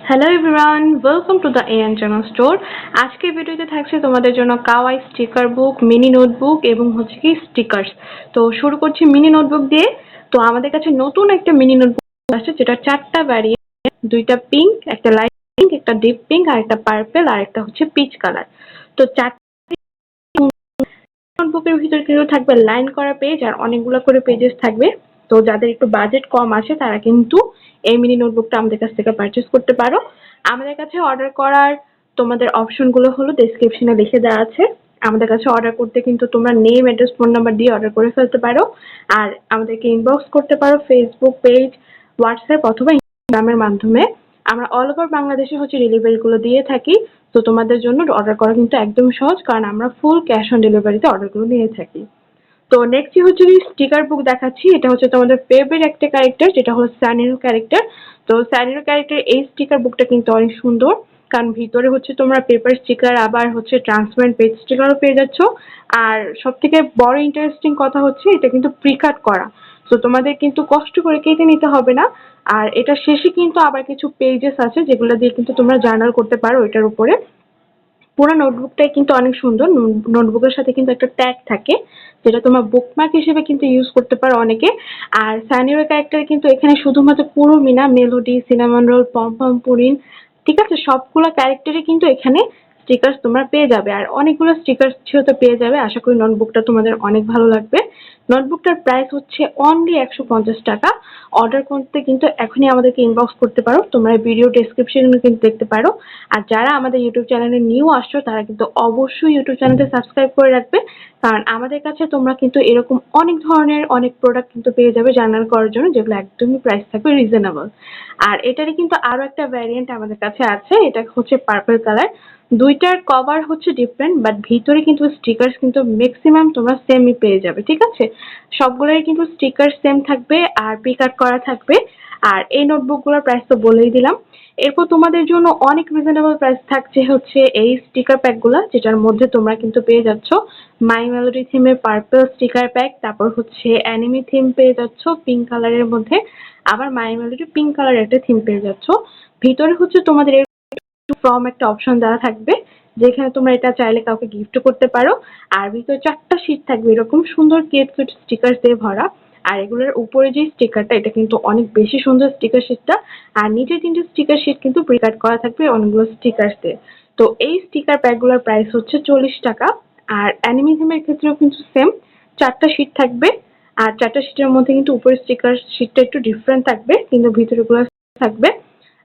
Hello everyone welcome to the AN channel store আজকের ভিডিওতে থাকছে তোমাদের জন্য kawaii sticker book mini notebook এবং হচ্ছে কি স্টিকার্স তো শুরু করছি মিনি নোটবুক দিয়ে। তো আমাদের কাছে নতুন একটা মিনি নোটবুক আছে যেটা চারটা ভ্যারিয়েন্ট দুইটা পিঙ্ক একটা লাইট পিঙ্ক একটা ডিপ পিঙ্ক আর একটা পার্পেল আর একটা হচ্ছে পিচ কালার তো চারটা নোটবুকের ভিতরে কিন্তু থাকবে লাইন করা পেজ আর অনেকগুলো করে পেজেস থাকবে। তো যাদের একটু বাজেট কম আছে, তারা কিন্তু এই মিনি নোটবুকটা আমাদের কাছ থেকে পারচেস করতে পারো। আমাদের কাছে অর্ডার করার তোমাদের অপশনগুলো হলো ডেসক্রিপশনে লিখে দেওয়া আছে। আমাদের কাছে অর্ডার করতে কিন্তু তোমরা নেম অ্যাড্রেস ফোন নাম্বার দিয়ে অর্ডার করে ফেলতে পারো। আর আমাদেরকে ইনবক্স করতে পারো ফেসবুক পেজ হোয়াটসঅ্যাপ অথবা ইনস্টাগ্রামের মাধ্যমে। আমরা অল ওভার বাংলাদেশে হচ্ছে ডেলিভারিগুলো দিয়ে থাকি। তো তোমাদের জন্য অর্ডার করা কিন্তু একদম সহজ, কারণ আমরা ফুল ক্যাশ অন ডেলিভারিতে অর্ডারগুলো নিয়ে থাকি। তো নেক্সট হচ্ছে স্টিকার বুক দেখাচ্ছি, এটা হচ্ছে তোমাদের ফেভারিট একটা ক্যারেক্টার যেটা হলো স্যানিরো ক্যারেক্টার তো স্যানিরো ক্যারেক্টার এই স্টিকার বুকটা কিন্তু অনেক সুন্দর, কারণ ভিতরে হচ্ছে তোমরা পেপার স্টিকার আবার হচ্ছে ট্রান্সপারেন্ট পেজ স্টিকারও পেয়ে যাচ্ছ। আর সব থেকে বড় ইন্টারেস্টিং কথা হচ্ছে, এটা কিন্তু প্রিকাট করা। তো তোমাদের কিন্তু কষ্ট করে কেটে নিতে হবে না। আর এটা শেষে কিন্তু আবার কিছু পেজেস আছে, যেগুলো দিয়ে কিন্তু তোমরা জার্নাল করতে পারো এটার উপরে। পুরো নোটবুকটাই কিন্তু অনেক সুন্দর। নোটবুকের সাথে কিন্তু একটা ট্যাগ থাকে, যেটা তোমার বুকমার্ক হিসেবে কিন্তু ইউজ করতে পারো অনেকে। আর স্যানিরো ক্যারেক্টার কিন্তু এখানে শুধুমাত্র পুরো Mina melody cinnamon roll pom pom purin ঠিক আছে? সবগুলো ক্যারেক্টারই কিন্তু এখানে স্টিকার্স তোমরা পেয়ে যাবে। আর অনেকগুলো স্টিকার্স যেহেতু পেয়ে যাবে। আশা করি নোটবুকটা তোমাদের অনেক ভালো লাগবে। নোটবুকটার প্রাইস হচ্ছে অনলি একশো পঞ্চাশ টাকা। অর্ডার করতে কিন্তু এখনই আমাদেরকে ইনবক্স করতে পারো। তোমরা ভিডিও ডেসক্রিপশনে কিন্তু দেখতে পারো। আর যারা আমাদের ইউটিউব চ্যানেলে নিউ আসছো, তারা কিন্তু অবশ্যই ইউটিউব চ্যানেলটা সাবস্ক্রাইব করে রাখবে। কারণ আমাদের কাছে তোমরা কিন্তু এরকম অনেক ধরনের অনেক প্রোডাক্ট কিন্তু পেয়ে যাবে জার্নাল করার জন্য, যেগুলো একদমই প্রাইস থাকবে রিজনেবল আর এটারই কিন্তু আরও একটা ভ্যারিয়েন্ট আমাদের কাছে আছে। এটা হচ্ছে পার্পল কালার দুইটার কভার হচ্ছে ডিফারেন্ট বাট ভিতরে কিন্তু স্টিকার্স কিন্তু ম্যাক্সিমাম তোমরা সেমই পেয়ে যাবে, ঠিক আছে? সবগুলোই কিন্তু স্টিকার সেম থাকবে, আর পিক করা থাকবে, আর এই নোটবুকগুলোর প্রাইস তো বলেই দিলাম। এরপর তোমাদের জন্য অনেক রিজনেবল প্রাইস থাকছে হচ্ছে এই স্টিকার প্যাকগুলো যেটার মধ্যে তোমরা কিন্তু পেয়ে যাচ্ছ মাই মেলোডি থিমের পার্পল স্টিকার প্যাক তারপর হচ্ছে অ্যানিমি থিম পেয়ে যাচ্ছ পিঙ্ক কালারের মধ্যে, আবার মাই মেলোডি পিঙ্ক কালারের একটা থিম পেয়ে যাচ্ছ। ভিতরে হচ্ছে তোমাদের ফ্রম একটা অপশন দেওয়া থাকবে, যেখানে তোমরা এটা চাইলে কাউকে গিফট করতে পারো। আর ভিতরে চারটা শীট থাকবে এরকম সুন্দর কেট কেট স্টিকার দিয়ে ভরা। আর এগুলোর উপরে যে স্টিকারটা এটা কিন্তু অনেক বেশি সুন্দর স্টিকার শিটটা আর নিচে তিনটে স্টিকার শিট কিন্তু প্রিকাট করা থাকবে অনেকগুলো স্টিকার দিয়ে। তো এই স্টিকার প্যাকগুলোর প্রাইস হচ্ছে চল্লিশ টাকা। আর অ্যানিমিজমের ক্ষেত্রেও কিন্তু সেম চারটা শিট থাকবে। আর চারটা শিটের মধ্যে কিন্তু উপরের স্টিকার শিটটা একটু ডিফারেন্ট থাকবে, কিন্তু ভিতরেগুলো থাকবে।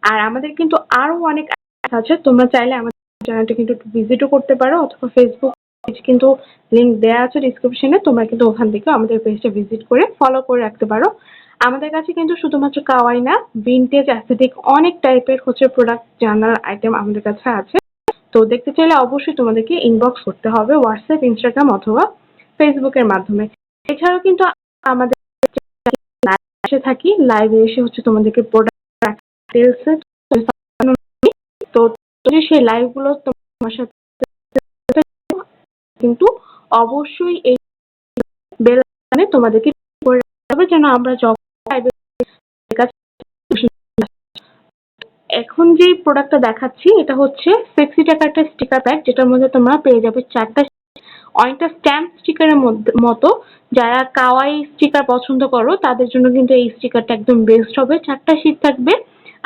আর আমাদের কিন্তু আরও অনেক আছে। তোমরা চাইলে আমাদের চ্যানেলটা কিন্তু ভিজিটও করতে পারো, অথবা ফেসবুক পেজ কিন্তু লিঙ্ক দেওয়া আছে ডিসক্রিপশনে তোমরা কিন্তু ওখান থেকে আমাদের পেজটা ভিজিট করে ফলো করে রাখতে পারো। আমাদের কাছে কিন্তু শুধুমাত্র কাওয়াই না ভিনটেজ অ্যাস্থেটিক অনেক টাইপের হচ্ছে প্রোডাক্ট জার্নাল আইটেম আমাদের কাছে আছে। তো দেখতে চাইলে অবশ্যই তোমাদেরকে ইনবক্স করতে হবে হোয়াটসঅ্যাপ ইনস্টাগ্রাম অথবা ফেসবুকের মাধ্যমে। এছাড়াও কিন্তু আমাদের থাকি। লাইভে এসে হচ্ছে তোমাদেরকে প্রোডাক্ট তো সেই লাইভগুলো তোমার সাথে কিন্তু অবশ্যই এই বেল তোমাদেরকে করে হবে যেন আমরা এখন যে প্রোডাক্টটা দেখাচ্ছি, এটা হচ্ছে সেক্সি টাকা একটা স্টিকার প্যাক যেটার মধ্যে তোমরা পেয়ে যাবে চারটা অনেকটা স্ট্যাম্প স্টিকারের মতো। যারা কাওয়াই স্টিকার পছন্দ করো, তাদের জন্য কিন্তু এই স্টিকারটা একদম বেস্ট হবে। চারটা শীট থাকবে,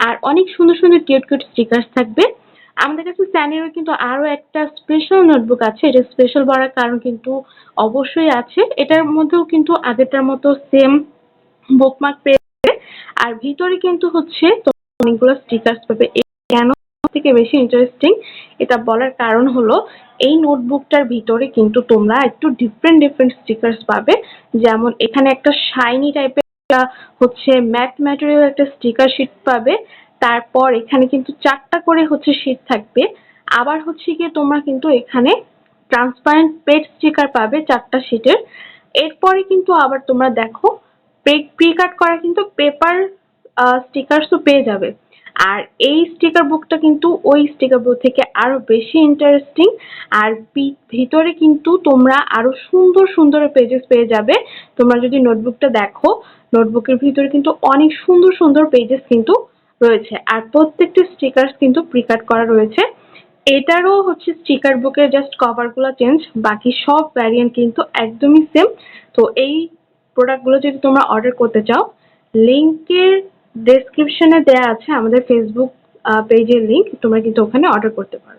আর অনেক সুন্দর সুন্দর কিউট কিউট স্টিকার থাকবে। আমাদের কাছে স্যানিরও কিন্তু আরও একটা স্পেশাল নোটবুক আছে। এটা স্পেশাল বলার কারণ কিন্তু অবশ্যই আছে। এটার মধ্যেও কিন্তু আগেরটার মতো সেম বুকমার্ক পেয়ে আর ভিতরে কিন্তু হচ্ছে অনেকগুলো স্টিকার্স পাবে। কেন থেকে বেশি ইন্টারেস্টিং এটা বলার কারণ হলো, এই নোটবুকটার ভিতরে কিন্তু তোমরা একটু ডিফারেন্ট ডিফারেন্ট স্টিকার্স পাবে। যেমন এখানে একটা শাইনি টাইপের হচ্ছে ম্যাট ম্যাটেরিয়াল একটা স্টিকার শিট পাবে। তারপর এখানে কিন্তু চারটা করে হচ্ছে শিট থাকবে। আবার হচ্ছে গিয়ে তোমরা কিন্তু এখানে ট্রান্সপারেন্ট পেট স্টিকার পাবে চারটা শিটের এরপরে কিন্তু আবার তোমরা দেখো প্রি কাট করা কিন্তু পেপার স্টিকারসও পেয়ে যাবে। আর এই স্টিকার বুকটা কিন্তু ওই স্টিকার বুক থেকে আরও বেশি ইন্টারেস্টিং আর ভিতরে কিন্তু তোমরা আরও সুন্দর সুন্দর পেজেস পেয়ে যাবে। তোমরা যদি নোটবুকটা দেখো নোটবুকের ভিতরে কিন্তু অনেক সুন্দর সুন্দর পেজেস কিন্তু রয়েছে। আর প্রত্যেকটি স্টিকার কিন্তু প্রিকাট করা রয়েছে। এটারও হচ্ছে স্টিকার বুকের জাস্ট কভারগুলো চেঞ্জ বাকি সব ভ্যারিয়েন্ট কিন্তু একদমই সেম তো এই প্রোডাক্টগুলো যদি তোমরা অর্ডার করতে চাও লিঙ্কের ডেসক্রিপশনে দেয়া আছে আমাদের ফেসবুক পেজের লিঙ্ক তোমরা কিন্তু ওখানে অর্ডার করতে পারো।